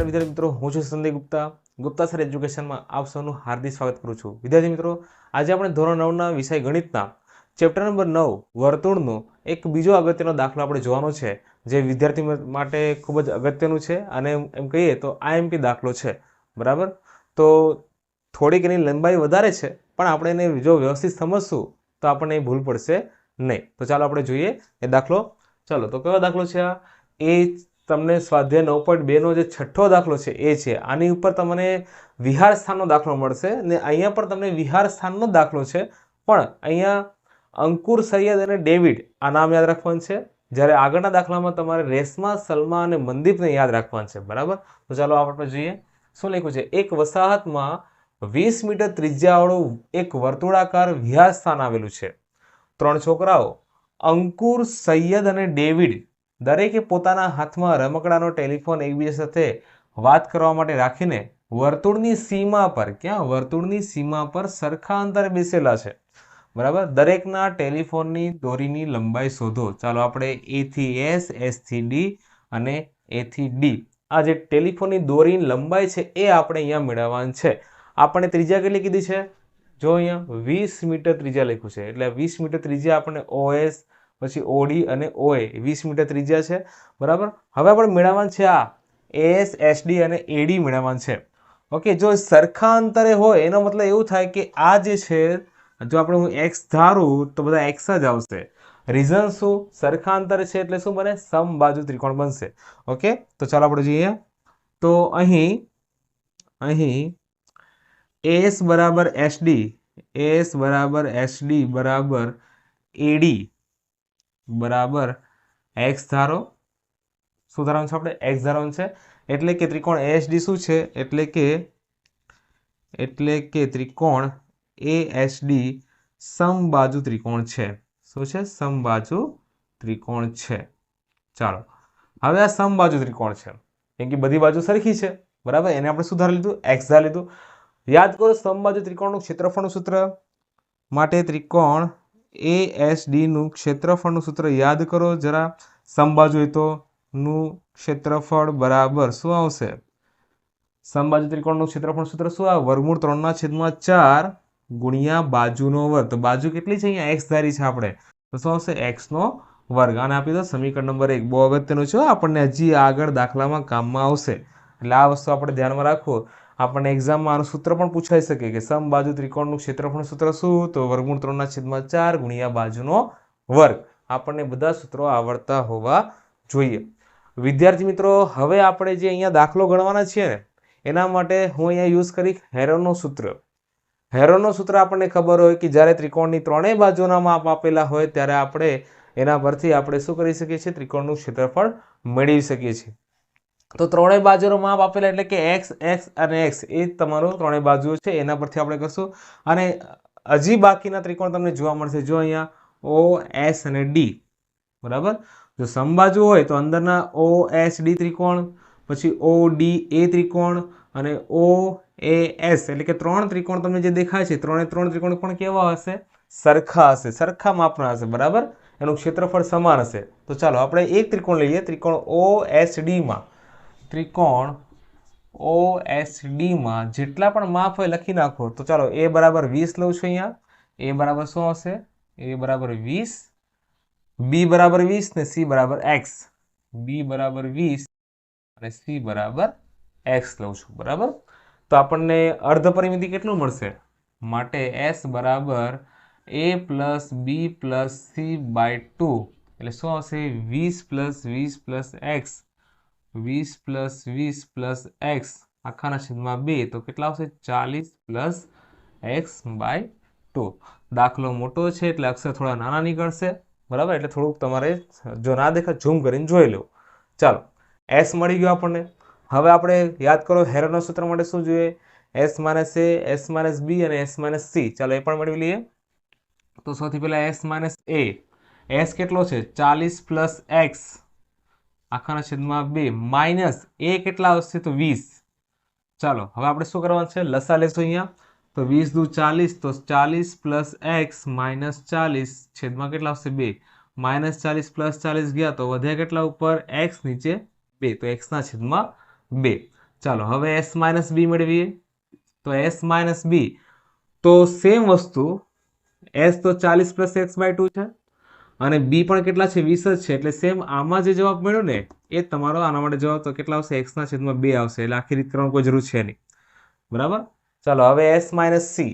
નમસ્કાર વિદ્યાર્થી મિત્રો, હું છું સંદીપ ગુપ્તા. ગુપ્તા સર એજ્યુકેશનમાં આપ સૌનું હાર્દિક સ્વાગત કરું છું. વિદ્યાર્થી મિત્રો, આજે આપણે ધોરણ નવના વિષય ગણિતના ચેપ્ટર નંબર નવ, વર્તુળનો એક બીજો અગત્યનો દાખલો આપણે જોવાનો છે, જે વિદ્યાર્થી માટે ખૂબ જ અગત્યનું છે અને એમ કહીએ તો આઈએમપી દાખલો છે. બરાબર? તો થોડીક એની લંબાઈ વધારે છે, પણ આપણે એને જો વ્યવસ્થિત સમજશું, તો આપણને એ ભૂલ પડશે નહીં. તો ચાલો આપણે જોઈએ એ દાખલો. ચાલો, તો કયો દાખલો છે આ? એ તમને સ્વાધ્યાય નવ પોઈન્ટ બેનો જે છઠ્ઠો દાખલો છે એ છે. આની ઉપર તમને વિહાર સ્થાનનો દાખલો મળશે ને અહીંયા પણ તમને વિહાર સ્થાનનો દાખલો છે. પણ અહીંયા અંકુર સૈયદ અને ડેવિડ આ નામ યાદ રાખવાનું છે. જ્યારે આગળના દાખલામાં તમારે રેશમા, સલમા અને મનદીપને યાદ રાખવાનું છે. બરાબર? તો ચાલો આપણે જોઈએ. શું લખ્યું છે? એક વસાહતમાં વીસ મીટર ત્રિજ્યાવાળું એક વર્તુળાકાર વિહાર સ્થાન આવેલું છે. ત્રણ છોકરાઓ, અંકુર સૈયદ અને ડેવિડ. દરેકે પોતાના હાથમાં રમકડાનો ટેલિફોન એકબીજા સાથે વાત કરવા માટે રાખીને વર્તુળની સીમા પર, ક્યાં? વર્તુળની સીમા પર સરખા અંતરે બેસેલા છે. બરાબર? દરેકના ટેલિફોનની દોરીની લંબાઈ શોધો. ચાલો આપણે એથી એસ એસથી ડી અને એથી ડી આ જે ટેલિફોનની દોરીની લંબાઈ છે એ આપણે અહીંયા મેળવવાની છે. આપણે ત્રીજા કેટલી કીધી છે? જો અહીંયા વીસ મીટર ત્રીજા લખ્યું છે. એટલે વીસ મીટર ત્રીજા આપણે ઓએસ પછી ઓડી અને ઓએ, વીસ મીટર ત્રિજ્યા છે, બરાબર? હવે આપણે મેળવવાનું છે આ એસ એસડી અને એડી મેળવવાનું છે. ઓકે, જો સરખા અંતરે હોય, એનો મતલબ એવું થાય કે આ જે છે, જો આપણે હું એક્સ ધારું, તો બધા એક્સ જ આવશે. રીઝન શું? સરખા અંતરે છે એટલે શું બને? સમબાજુ ત્રિકોણ બનશે. ઓકે, તો ચાલો આપણે જોઈએ. તો અહીં અહીં એસ બરાબર એસડી એસ બરાબર એસડી બરાબર એડી. બરાબર એક્સ ધારો, શું ધારવાનું છે આપણે? એક્સ ધારવાનું છે. એટલે કે ત્રિકોણ એસડી શું છે? એટલે કે એટલે કે ત્રિકોણ એ એસડી સમબાજુ ત્રિકોણ છે. શું છે? સમબાજુ ત્રિકોણ છે. ચાલો, હવે આ સમબાજુ ત્રિકોણ છે. કેમ કે બધી બાજુ સરખી છે. બરાબર? એને આપણે શું ધારી લીધું એક્સ ધારી લીધું. યાદ કરો, સમબાજુ ત્રિકોણનું ક્ષેત્રફળનું સૂત્ર માટે ત્રિકોણ એ એસ ડીનું ક્ષેત્રફળનું સૂત્ર યાદ કરો. જરા સંબાજુ હોય તો નું ક્ષેત્રફળ બરાબર શું આવશે? સંબાજુ ત્રિકોણનું ક્ષેત્રફળ સૂત્ર શું આવે? વર્ગમૂળ ત્રણના છેદમાં ચાર ગુણ્યા બાજુનો વર્ગ. તો બાજુ કેટલી છે અહીંયા? એક્સ ધારી છે આપણે. તો શું આવશે? એક્સનો વર્ગ. આને આપી દો. સમીકરણ નંબર એક. બહુ અગત્યનું છે આપણને હજી આગળ દાખલામાં કામમાં આવશે. એટલે આ વસ્તુ આપણે ધ્યાનમાં રાખો. આપણને એક્ઝામમાં આનું સૂત્ર પણ પૂછાઈ શકે કે સમબાજુ ત્રિકોણનું ક્ષેત્રફળ સૂત્ર શું? તો વર્ગમૂળ ત્રણના છેદમાં ચાર ગુણ્યા બાજુનો વર્ગ. આપણને બધા સૂત્રો આવડતા હોવા જોઈએ. વિદ્યાર્થી મિત્રો, હવે આપણે જે અહીંયા દાખલો ગણવાના છીએ ને, એના માટે હું અહીંયા યુઝ કરી હેરોનો સૂત્ર. હેરોનો સૂત્ર આપણને ખબર હોય કે જ્યારે ત્રિકોણની ત્રણેય બાજુના માપ આપેલા હોય, ત્યારે આપણે એના પરથી આપણે શું કરી શકીએ છીએ? ત્રિકોણનું ક્ષેત્રફળ મેળવી શકીએ છીએ. તો ત્રણેય બાજુનો માપ આપેલા એટલે કે એક્સ એક્સ અને એક્સ એ તમારું ત્રણેય બાજુઓ છે, એના પરથી આપણે કરશું. અને હજી બાકીના ત્રિકોણ તમને જોવા મળશે. જો અહીંયા ઓ એસ અને ડી બરાબર? જો સમબાજુ હોય તો અંદરના ઓ એસ ડી ત્રિકોણ, પછી ઓ ડી એ ત્રિકોણ અને ઓ એ એસ એટલે કે ત્રણ ત્રિકોણ તમને જે દેખાય છે, ત્રણે ત્રણ ત્રિકોણ પણ કેવા હશે? સરખા હશે. સરખા માપના હશે, બરાબર? એનું ક્ષેત્રફળ સમાન હશે. તો ચાલો, આપણે એક ત્રિકોણ લઈએ. ત્રિકોણ ઓ એસ ડીમાં ત્રિકોણ ઓ એસ ડીમાં જેટલા પણ માપ હોય લખી નાખો. તો ચાલો, એ બરાબર વીસ લઉં છું અહીંયા. એ બરાબર શું હશે? એ બરાબર વીસ. બી બરાબર વીસ ને સી બરાબર એક્સ. બી બરાબર વીસ અને સી બરાબર એક્સ લઉં છું. બરાબર? તો આપણને અર્ધ પરિમિતિ કેટલું મળશે? માટે એસ બરાબર A plus B plus C by two. એટલે શું હશે? વીસ પ્લસ વીસ પ્લસ એક્સ. વીસ પ્લસ વીસ પ્લસ એક્સ. આખાના છેદમાં બે. તો કેટલા આવશે? ચાલીસ પ્લસ એક્સ બાય ટુ. દાખલો મોટો છે એટલે અક્ષર થોડા નાના નીકળશે. બરાબર? એટલે થોડુંક તમારે જો ના દેખાય, ઝૂમ કરીને જોઈ લો. ચાલો. એસ મળી ગયો આપણને. હવે આપણે યાદ કરો હેરોના સૂત્ર માટે શું જોઈએ? S minus A, S minus B અને એસ માઇનસ સી. ચાલો એ પણ મેળવી લઈએ. તો સૌથી પહેલાં એસ માઇનસ એ. એસ કેટલો છે? ચાલીસ પ્લસ એક્સ. આખાના છેદમાં બે, માઇનસ એ કેટલા આવશે તો વીસ. ચાલો, હવે આપણે શું કરવાનું છે? લસા લેશું અહીંયા. તો વીસ દુ ચાલીસ, તો ચાલીસ પ્લસ એક્સ માઇનસ ચાલીસ, છેદમાં કેટલા આવશે? બે. માઇનસ ચાલીસ પ્લસ ચાલીસ ગયા તો વધ્યા કેટલા ઉપર? એક્સ નીચે બે. તો એક્સના છેદમાં બે. ચાલો, હવે એસ માઇનસ બી મેળવીએ. તો એસ માઇનસ બી. તો સેમ વસ્તુ, એસ તો ચાલીસ પ્લસ એક્સ બાય ટુ છે. અને બી પણ કેટલા છે? વીસ જ છે. એટલે સેમ આમાં જે જવાબ મળ્યો ને, એ તમારો આના માટે જવાબ તો કેટલા આવશે? એક્સના છેદમાં બે આવશે. એટલે આખી રીત કરવાની કોઈ જરૂર છે નહીં. બરાબર? ચાલો, હવે એસ માઇનસ સી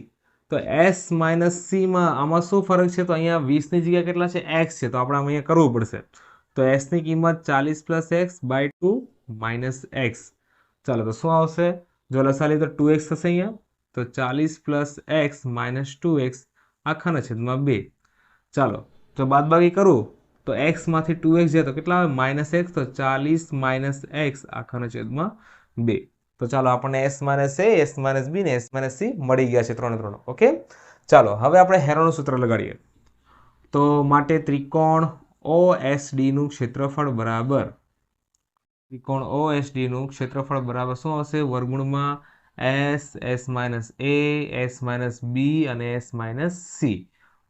તો એસ માઇનસ સીમાં આમાં શું ફરક છે? તો અહીંયા વીસની જગ્યા કેટલા છે? એક્સ છે. તો આપણે અહીંયા કરવું પડશે. તો એસની કિંમત ચાલીસ plus x by two minus x ચાલો, તો શું આવશે? જો લસાલી તો ટુ એક્સ થશે અહીંયા. તો ચાલીસ plus x minus two x આખાના છેદમાં બે. ચાલો જો બાદબાકી કરું? તો એક્સમાંથી ટુ એક્સ જાય તો કેટલા આવે? માઇનસ એક્સ તો ચાલીસ માઇનસ એક્સ આખાના છેદમાં બે. તો ચાલો આપણને S minus A S minus B ને એસ માઇનસ સી મળી ગયા છે ત્રણે ત્રણ, ઓકે? ચાલો, હવે આપણે હેરોનું સૂત્ર લગાડીએ. તો માટે ત્રિકોણ ઓ એસ ડીનું ક્ષેત્રફળ બરાબર, ત્રિકોણ ઓ એસ ડીનું ક્ષેત્રફળ બરાબર શું આવશે વર્ગુણમાં S S minus A S minus B અને એસ માઇનસ સી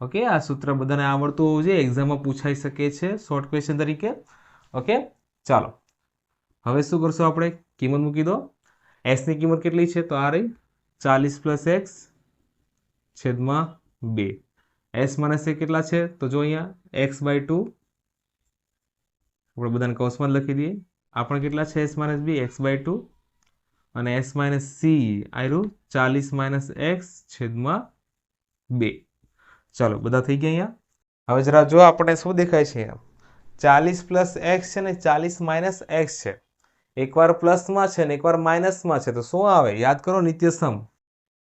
ઓકે આ સૂત્ર બધાને આવડતું હોવું જોઈએ. એક્ઝામમાં પૂછાઈ શકે છે શોર્ટ ક્વેશ્ચન તરીકે. ઓકે ચાલો. હવે શું કરશું આપણે? કિંમત મૂકી દો. એસની કિંમત કેટલી છે? તો આ રહી ચાલીસ પ્લસ એક્સ છેદમાં બે. એસ માઇનસ એ કેટલા છે? તો જો અહીંયા એક્સ બાય ટુ આપણે બધાને કૌશમાં લખી દઈએ. આપણે કેટલા છે? S minus B X by two અને એસ માઇનસ સી આવ્યું ચાલીસ માઇનસ એક્સ છેદમાં બે. ચાલો, બધા થઈ ગયા અહીંયા? હવે જરા જો આપણે શું દેખાય છે ચાલીસ પ્લસ એક્સ છે ને ચાલીસ માઇનસ એક્સ છે. એકવાર પ્લસમાં છે ને એકવાર માઇનસમાં છે, તો શું આવે? યાદ કરો નિત્યસમ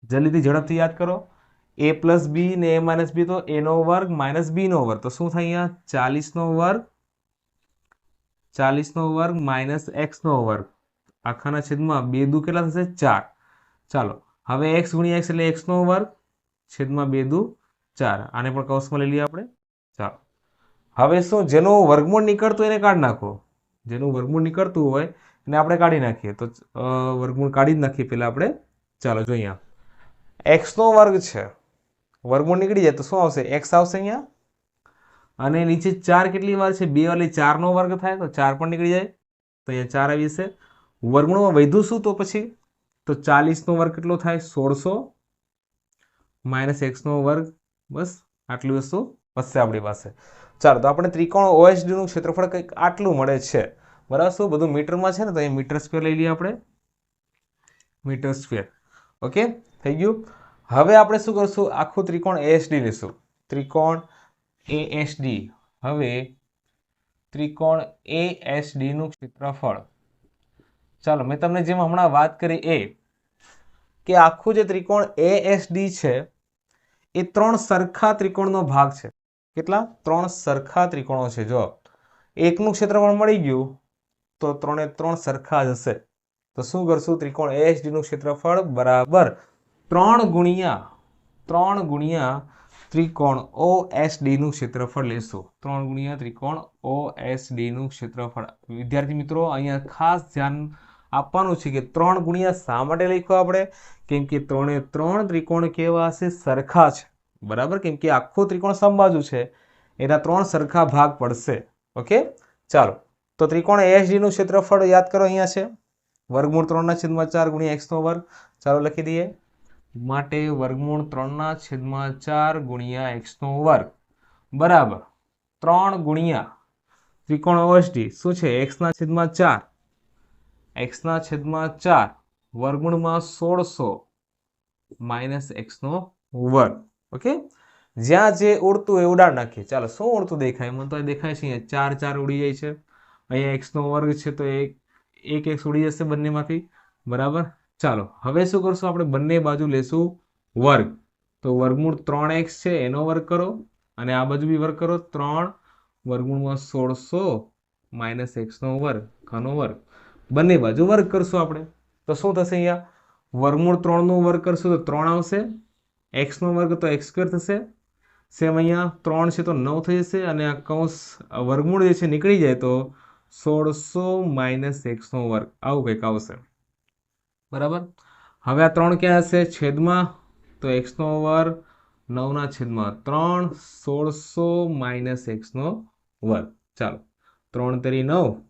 જલ્દીથી ઝડપથી યાદ કરો. એ પ્લસ બી ને એ માઇનસ બી તો એનો વર્ગ માઇનસ બીનો વર્ગ. તો શું થાય અહીંયા? ચાલીસનો વર્ગ ચાલીસનો વર્ગ માઇનસ એક્સનો વર્ગ. આખાના છેદમાં બે દુ કેટલા થશે? ચાર. ચાલો, હવે એક્સ ગુણ્યા એક્સ એટલે એક્સનો વર્ગ, છેદમાં બે દુ ચાર. આને પણ કૌંસમાં લઈ લઈએ આપણે. ચાલો. હવે શું? જેનું વર્ગમૂળ નીકળતું એને કાઢી નાખો. જેનું વર્ગમૂળ નીકળતું હોય એને આપણે કાઢી નાખીએ. તો વર્ગમૂળ કાઢી જ નાખીએ પહેલાં આપણે. ચાલો, જો અહીંયા. એક્સનો વર્ગ છે. વર્ગમૂળ નીકળી જાય તો શું આવશે? એક્સ આવશે અહીંયા. અને નીચે ચાર કેટલી વાર છે? બે એટલે ચારનો વર્ગ થાય તો ચાર પણ નીકળી જાય. તો અહીંયા ચાર આવી જશે. વર્ગમૂળમાં વધ્યું શું? તો પછી તો ચાલીસનો વર્ગ કેટલો થાય? સોળસો. માઇનસ એક્સનો વર્ગ બસ, આટલી વસ્તુ વધશે આપણી પાસે. ચાલો, તો આપણે ત્રિકોણ ઓએસડીનું ક્ષેત્રફળ કંઈક આટલું મળે છે. બરાબર શું? બધું મીટરમાં છે ને, તો અહીં મીટર સ્ક્વેર લઈ લઈએ આપણે. Metre square. ઓકે? થઈ ગયું? હવે આપણે શું કરશું? આખું ત્રિકોણ એએસડી લેશું ત્રિકોણ એએસડી હવે ત્રિકોણ એએસડીનું ક્ષેત્રફળ. ચાલો, મેં તમને જેમ હમણાં વાત કરી એ, કે આખું જે ત્રિકોણ એએસડી છે એ ત્રણ સરખા ત્રિકોણનો ભાગ છે. કેટલા? ત્રણ સરખા ત્રિકોણો છે. જો એકનું ક્ષેત્રફળ મળી ગયું, તો ત્રણે ત્રણ સરખા જ હશે. તો શું કરશું? ત્રિકોણ એચ ડીનું ક્ષેત્રફળ બરાબર ત્રણ ગુણ્યા ત્રણ ગુણ્યા ત્રિકોણ ઓ એસ ડીનું ક્ષેત્રફળ લેશું. ત્રણ ગુણ્યા ત્રિકોણ ઓ એસ ડીનું ક્ષેત્રફળ. વિદ્યાર્થી મિત્રો, અહીંયા ખાસ ધ્યાન આપવાનું છે કે ત્રણ ગુણ્યા શા માટે લખ્યો આપણે? કેમ કે ત્રણે ત્રણ ત્રિકોણ કેવા હશે સરખા છે. બરાબર? કેમ કે આખું ત્રિકોણ સમબાજુ છે. એના ત્રણ સરખા ભાગ પડશે. ઓકે? ચાલો. તો ત્રિકોણ ASD નું ક્ષેત્રફળ યાદ કરો અહીંયા છે. વર્ગમૂળ ત્રણના છેદમાં ચાર ગુણ્યા એક્સનો વર્ગ. ચાલો લખી દઈએ. માટે વર્ગમૂળ ત્રણના છેદમાં ચાર ગુણ્યા એક્સનો વર્ગ. બરાબર. ત્રણ ગુણ્યા ત્રિકોણ ઓએસડી શું છે? એક્સના છેદમાં ચાર. એક્સના છેદમાં ચાર વર્ગમૂળમાં સોળસો માઇનસ એક્સનો વર્ગ. ઓકે? જ્યાં જે ઉડતું એ ઉડાડ નાખીએ. ચાલો, શું ઉડતું દેખાય? મને તો દેખાય છે, અહીંયા ચાર ચાર ઉડી જાય છે. અહીંયા એક્સનો વર્ગ છે, તો એક એક એક્સ ઉડી જશે બંનેમાંથી. બરાબર? ચાલો, હવે શું કરશું આપણે? બંને બાજુ લેશું વર્ગ. તો વર્ગમૂળ ત્રણ એક્સ છે, એનો વર્ગ કરો. અને આ બાજુ બી વર્ગ કરો. ત્રણ વર્ગમૂળમાં સોળસો માઇનસ એક્સનો વર્ગ, ઘનો વર્ગ. બંને બાજુ વર્ગ કરશું આપણે. તો શું થશે અહીંયા? વર્ગમૂળ ત્રણનો વર્ગ કરશું તો ત્રણ આવશે. એક્સનો વર્ગ તો એક્સ સ્ક્વેર થશે. સેમ અહીંયા ત્રણ છે તો નવ થઈ જશે અને આ કૌંસ વર્ગમૂળ જે છે નીકળી જાય તો સોળસો માઇનસ એક્સનો વર્ગ આવું કંઈક આવશે. બરાબર? હવે આ ત્રણ ક્યાં હશે? છેદમાં. તો એક્સનો વર્ગ નવના છેદમાં ત્રણ, સોળસો માઇનસ એક્સનો વર્ગ. ચાલો. ત્રણ તેરી નવ.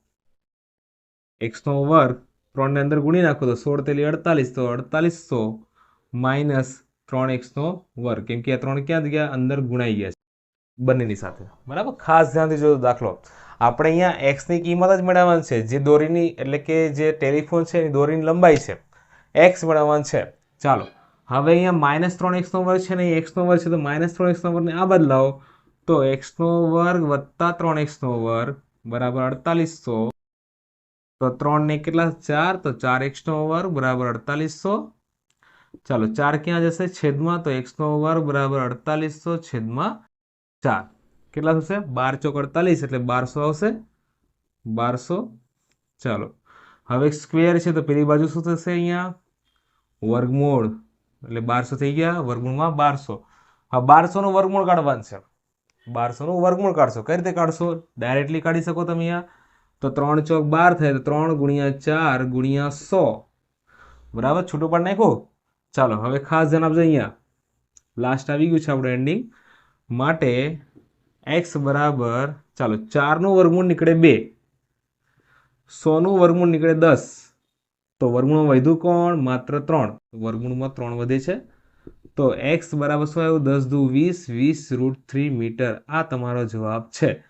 એક્સનો વર્ગ ત્રણને અંદર ગુણી નાખો તો સોળ તેલી અડતાલીસ, તો અડતાલીસો માઇનસ ત્રણ એક્સનો વર્ગ. કેમ કે આ ત્રણ ક્યાં ગયા? અંદર ગુણાઈ ગયા છે બંનેની સાથે. બરાબર? ખાસ ધ્યાનથી જો દાખલો. આપણે અહીંયા એક્સની કિંમત જ મેળવવાની છે. જે દોરીની, એટલે કે જે ટેલિફોન છે એની દોરીની લંબાઈ છે. એક્સ મેળવવાની છે. ચાલો. હવે અહીંયા માઇનસ ત્રણ એક્સનો વર્ગ છે ને એક્સનો વર્ગ છે, તો માઇનસ ત્રણ એક્સનો વર્ગને આ બદલાવો. તો એક્સનો વર્ગ વત્તા ત્રણ એક્સનો વર્ગ બરાબર અડતાલીસો તો ત્રણ ને કેટલા? ચાર. તો ચાર એક્સનો વર્ગ બરાબર અડતાલીસો. ચાલો, ચાર ક્યાં જશે? છેદમાં. તો એક્સનો વર્ગ બરાબર અડતાલીસો છેદમાં ચાર. કેટલા થશે? બાર ચોક અડતાલીસ એટલે બારસો આવશે. બારસો. ચાલો, હવે સ્ક્વેર છે તો પેલી બાજુ શું થશે અહીંયા? વર્ગમૂળ. એટલે બારસો થઈ ગયા. વર્ગમૂળમાં બારસો. હા, બારસોનું વર્ગમૂળ કાઢવાનું છે. બારસોનું વર્ગમૂળ કાઢશો. કઈ રીતે કાઢશો? ડાયરેક્ટલી કાઢી શકો તમે અહીંયા. તો ત્રણ ચોક બાર થાય તો ત્રણ ગુણ્યા ચાર ગુણ્યા સો. બરાબર? છૂટું પાડ નાખો ચાલો, હવે ખાસ ધ્યાન આપજો અહીંયા. લાસ્ટ આવી ગયું છે આપણું એન્ડિંગ માટે એક્સ બરાબર, ચાલો, ચારનું વર્ગમૂળ નીકળે બે. સોનું વર્ગમૂળ નીકળે દસ. તો વર્ગમૂળમાં વધ્યું કોણ? માત્ર ત્રણ. વર્ગમૂળમાં ત્રણ વધે છે. તો એક્સ બરાબર શું આવ્યું? દસ દુ વીસ વીસ રૂટ થ્રી મીટર. આ તમારો જવાબ છે.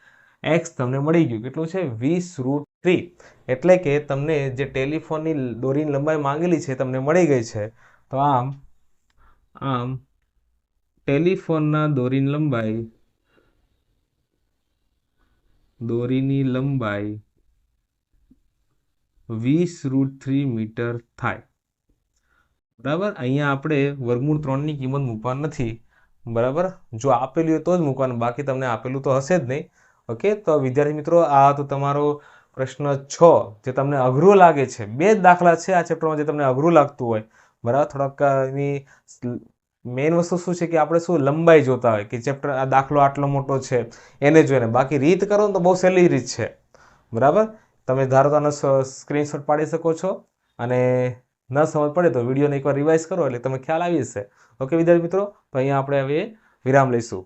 એક્સ તમને મળી ગયું. કેટલું છે? વીસ રૂટ થ્રી એટલે કે તમને જે ટેલિફોનની દોરીની લંબાઈ માંગેલી છે તમને મળી ગઈ છે. તો આમ આમ, ટેલિફોનના દોરીની લંબાઈ દોરીની લંબાઈ વીસ રૂટ થ્રી મીટર થાય. બરાબર? અહીંયા આપણે વર્ગમૂળ ત્રણની કિંમત મૂકવાની નથી. બરાબર? જો આપેલું હોય તો જ મૂકવાનું. બાકી તમને આપેલું તો હશે જ નહીં. ઓકે તો વિદ્યાર્થી મિત્રો, આ તો તમારો પ્રશ્ન છ જે તમને અઘરું લાગે છે. બે જ દાખલા છે આ ચેપ્ટરમાં જે તમને અઘરું લાગતું હોય. બરાબર? થોડાક એની મેઇન વસ્તુ શું છે કે આપણે શું લંબાઈ જોતા હોય કે ચેપ્ટર આ દાખલો આટલો મોટો છે, એને જોઈને. બાકી રીત કરો તો બહુ સહેલી રીત છે. બરાબર? તમે ધારો તો આનો સ્ક્રીનશોટ પાડી શકો છો અને ન સમજ પડે તો વિડીયોને એકવાર રિવાઇઝ કરો એટલે તમે ખ્યાલ આવી જશે. ઓકે વિદ્યાર્થી મિત્રો, તો અહીંયા આપણે હવે વિરામ લઈશું.